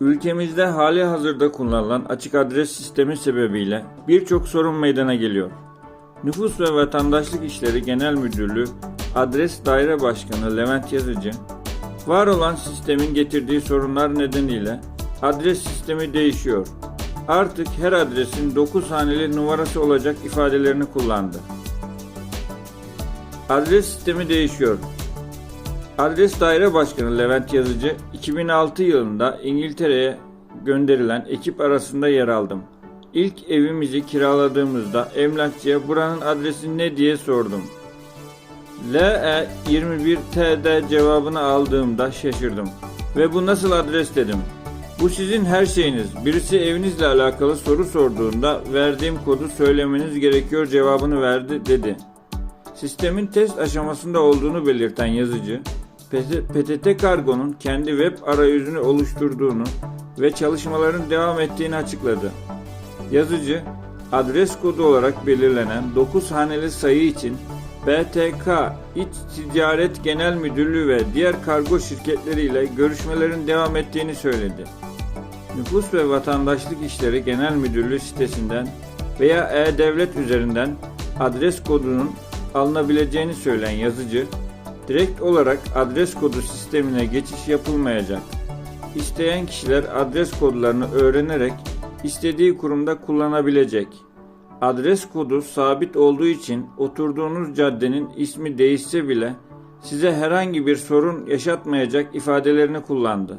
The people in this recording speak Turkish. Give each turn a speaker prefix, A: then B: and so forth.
A: Ülkemizde hali hazırda kullanılan açık adres sistemi sebebiyle birçok sorun meydana geliyor. Nüfus ve Vatandaşlık İşleri Genel Müdürlüğü Adres Daire Başkanı Levent Yazıcı, var olan sistemin getirdiği sorunlar nedeniyle adres sistemi değişiyor. Artık her adresin 9 haneli numarası olacak ifadelerini kullandı. Adres sistemi değişiyor. Adres Daire Başkanı Levent Yazıcı 2006 yılında İngiltere'ye gönderilen ekip arasında yer aldım. İlk evimizi kiraladığımızda emlakçıya buranın adresi ne diye sordum. LE21TD cevabını aldığımda şaşırdım. Ve bu nasıl adres dedim. Bu sizin her şeyiniz. Birisi evinizle alakalı soru sorduğunda verdiğim kodu söylemeniz gerekiyor cevabını verdi dedi. Sistemin test aşamasında olduğunu belirten yazıcı, PTT Kargo'nun kendi web arayüzünü oluşturduğunu ve çalışmaların devam ettiğini açıkladı. Yazıcı, adres kodu olarak belirlenen 9 haneli sayı için BTK İç Ticaret Genel Müdürlüğü ve diğer kargo şirketleriyle görüşmelerin devam ettiğini söyledi. Nüfus ve Vatandaşlık İşleri Genel Müdürlüğü sitesinden veya e-devlet üzerinden adres kodunun alınabileceğini söyleyen yazıcı, direkt olarak adres kodu sistemine geçiş yapılmayacak. İsteyen kişiler adres kodlarını öğrenerek istediği kurumda kullanabilecek. Adres kodu sabit olduğu için oturduğunuz caddenin ismi değişse bile size herhangi bir sorun yaşatmayacak ifadelerini kullandı.